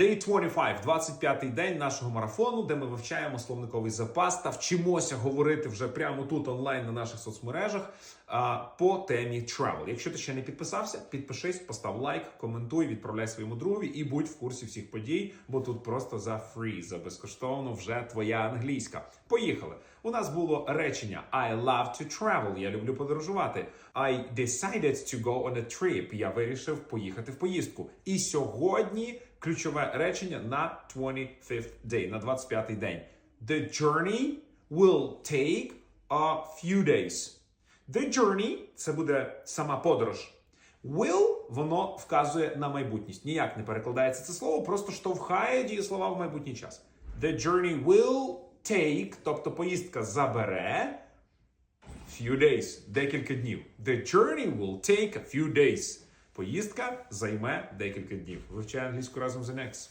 Day 25, 25-й день нашого марафону, де ми вивчаємо словниковий запас та вчимося говорити вже прямо тут онлайн на наших соцмережах а, по темі travel. Якщо ти ще не підписався, підпишись, постав лайк, коментуй, відправляй своєму другові і будь в курсі всіх подій, бо тут просто за free, за безкоштовно вже твоя англійська. Поїхали. У нас було речення I love to travel. Я люблю подорожувати. I decided to go on a trip. Я вирішив поїхати в поїздку. І сьогодні ключове речення на 25th day, на 25-й день. The journey will take a few days. The journey – це буде сама подорож. Will воно вказує на майбутність. Ніяк не перекладається це слово, просто штовхає дієслова в майбутній час. The journey will take, тобто поїздка забере few days, декілька днів. The journey will take a few days. Поїздка займе декілька днів. Вивчай англійську разом з Next.